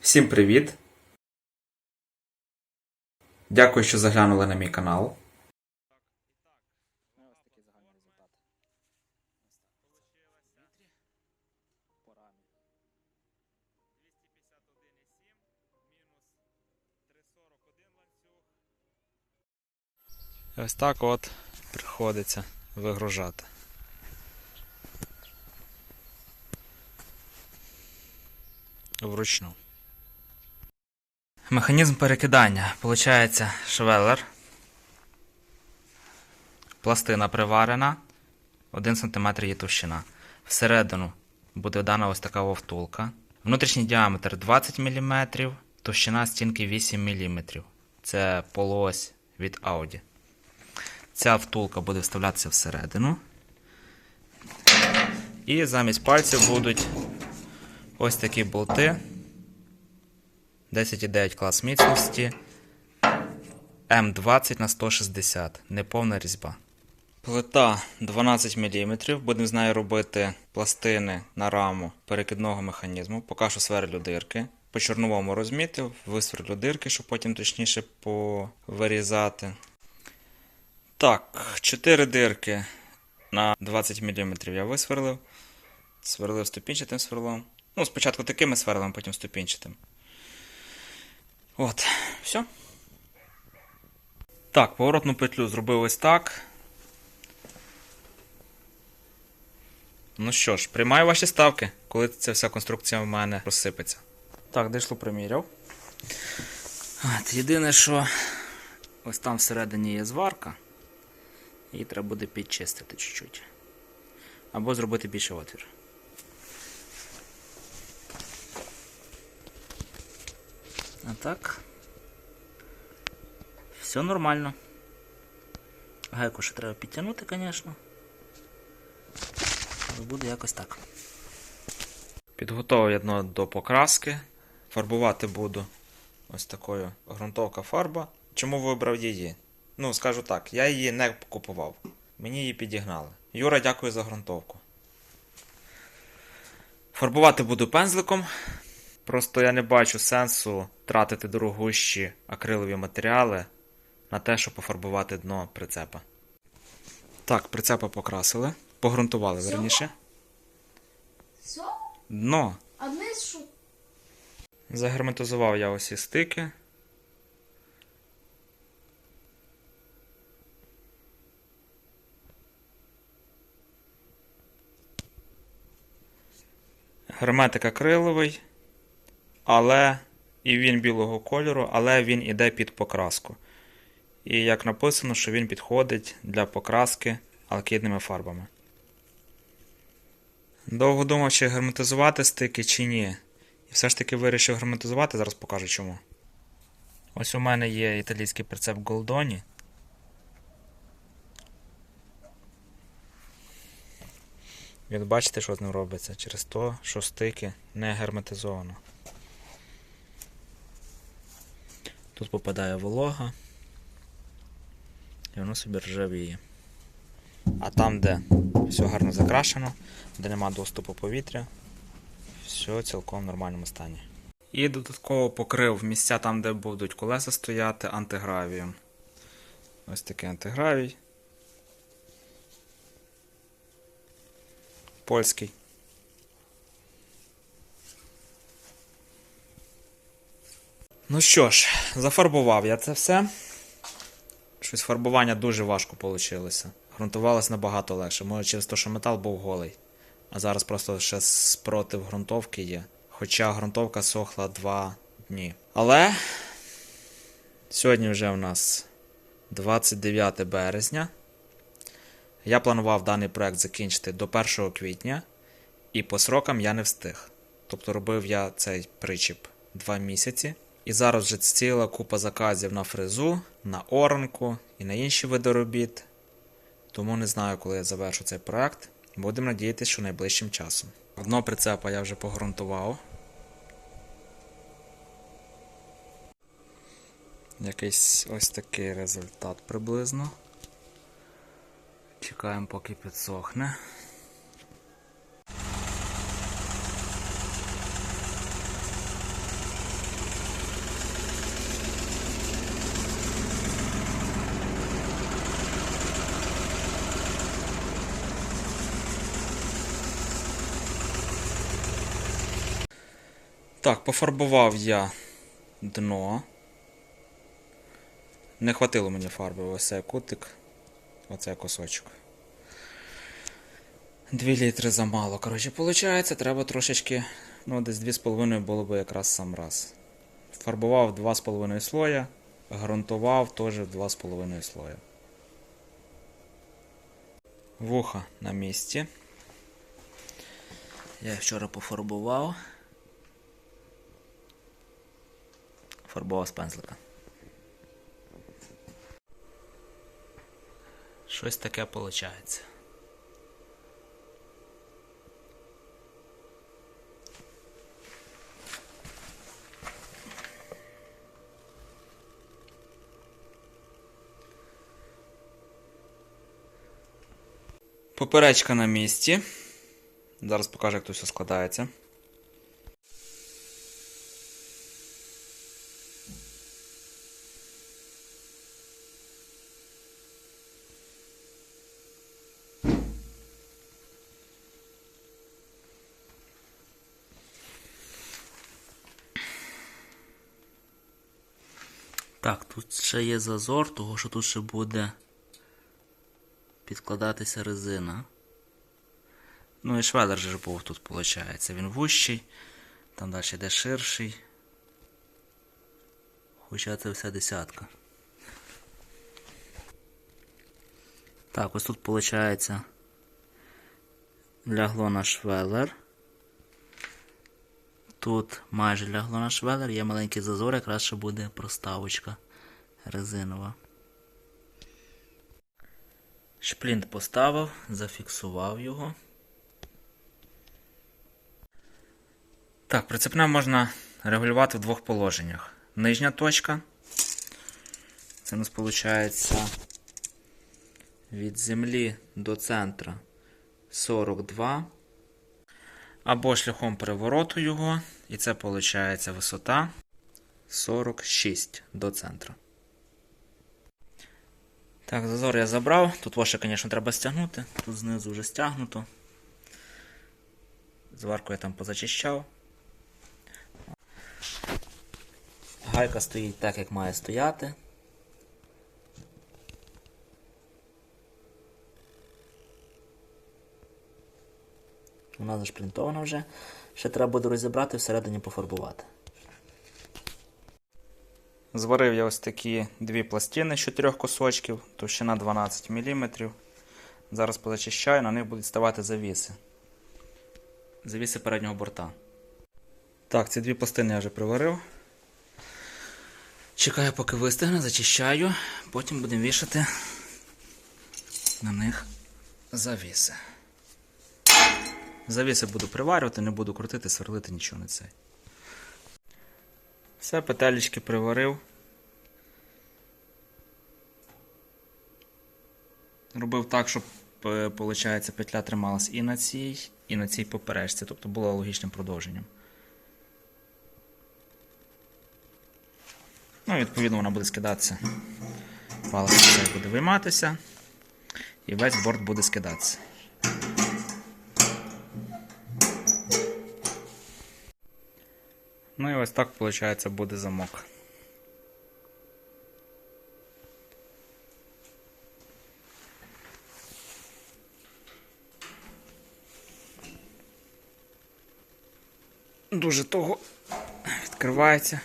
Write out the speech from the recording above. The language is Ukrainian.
Всім привіт! Дякую, що заглянули на мій канал. Ось такий загальний результат. По рамі. 251,7 мінус 341 ланцюг. Ось так от приходиться вигружати. Вручну. Механізм перекидання. Получається швелер. Пластина приварена. 1 см її товщина. Всередину буде дана ось така вовтулка. Внутрішній діаметр 20 мм, товщина стінки 8 мм. Це полуось від Audi. Ця втулка буде вставлятися всередину. І замість пальців будуть ось такі болти. 10,9 клас міцності. М20 на 160. Неповна різьба. Плита 12 мм. Будемо з нею робити пластини на раму перекидного механізму. Поки що сверлю дирки. По чорновому розмітив, висверлю дирки, щоб потім точніше повирізати. Так, 4 дирки на 20 мм я висверлив. Сверлив ступінчатим сверлом. Ну, спочатку такими сверлами, потім ступінчатим. От, все. Так, поворотну петлю зробив ось так. Ну що ж, приймаю ваші ставки, коли ця вся конструкція в мене розсипеться. Так, дишло приміряв. От, єдине, що ось там всередині є зварка. Її треба буде підчистити чуть-чуть. Або зробити більше отвір. А так. Все нормально. Гайку ще треба підтягнути, звісно. Але буде якось так. Підготовив я дно до покраски. Фарбувати буду ось такою ґрунтовка фарба. Чому вибрав її? Ну, скажу так, я її не купував. Мені її підігнали. Юра, дякую за ґрунтовку. Фарбувати буду пензликом. Просто я не бачу сенсу тратити дорогущі акрилові матеріали на те, щоб пофарбувати дно прицепа. Так, прицепа покрасили. Погрунтували верніше. Все? Дно. А вниз що? Загерметизував я усі стики. Герметик акриловий, але і він білого кольору, але він іде під покраску. І як написано, що він підходить для покраски алкідними фарбами. Довго думав, чи герметизувати стики, чи ні. І все ж таки вирішив герметизувати, зараз покажу чому. Ось у мене є італійський прицеп Голдоні. Він бачите, що з ним робиться? Через то, що стики не герметизовано. Тут попадає волога. І воно собі ржавіє. А там, де все гарно закрашено, де нема доступу повітря, все цілком в нормальному стані. І додатково покрив місця там, де будуть колеса стояти, антигравієм. Ось такий антигравій. Польський. Ну що ж, зафарбував я це все. Щось фарбування дуже важко вийшло. Грунтувалось набагато легше. Може через те, що метал був голий. А зараз просто ще спротив ґрунтовки є. Хоча ґрунтовка сохла 2 дні. Але сьогодні вже у нас 29 березня. Я планував даний проект закінчити до 1 квітня, і по срокам я не встиг. Тобто робив я цей причіп 2 місяці. І зараз вже ціла купа заказів на фрезу, на оранку і на інші види робіт. Тому не знаю, коли я завершу цей проект. Будемо надіятися, що найближчим часом. Дно прицепа я вже погрунтував. Якийсь ось такий результат приблизно. Чекаємо, поки підсохне. Так, пофарбував я дно. Не хватило мені фарби, ось цей кутик, оцей кусочок. 2 літри замало. Коротше, виходить, треба трошечки, ну, десь 2,5 було б якраз сам раз. Фарбував 2,5 слоя, ґрунтував теж 2,5 слоя. Вуха на місці. Я вчора пофарбував. Фарбував з пензлика. Щось таке виходить. Поперечка на місці. Зараз покажу, як тут все складається. Так, тут ще є зазор, того що тут ще буде підкладатися резина. Ну і швелер же був тут, виходить. Він вущий, там далі йде ширший. Хоча це вся десятка. Так, ось тут виходить лягло на швелер. Тут майже лягло на швелер, є маленький зазор, якраз ще буде проставочка резинова. Шплінт поставив, зафіксував його. Так, прицепне можна регулювати в двох положеннях. Нижня точка. Це у нас виходить від землі до центра 42. Або шляхом перевороту його. І це виходить висота 46 до центру. Так, зазор я забрав. Тут ваше, звісно, треба стягнути. Тут знизу вже стягнуто. Зварку я там позачищав. Гайка стоїть так, як має стояти. Вона зашплінтована вже. Ще треба буде розібрати всередині пофарбувати. Зварив я ось такі дві пластини з чотирьох кусочків, товщина 12 мм. Зараз позачищаю, на них будуть ставати завіси. Завіси переднього борта. Так, ці дві пластини я вже приварив. Чекаю, поки вистигне, зачищаю, потім будемо вішати на них завіси. Завіси буду приварювати, не буду крутити, сверлити нічого не цей. Все, петелечки приварив. Робив так, щоб виходить, петля трималась і на цій, і на цій поперечці, тобто була логічним продовженням. Ну, відповідно, вона буде скидатися. Палець буде вийматися, і весь борт буде скидатися. Ну і ось так, виходить, буде замок. Дуже того відкривається.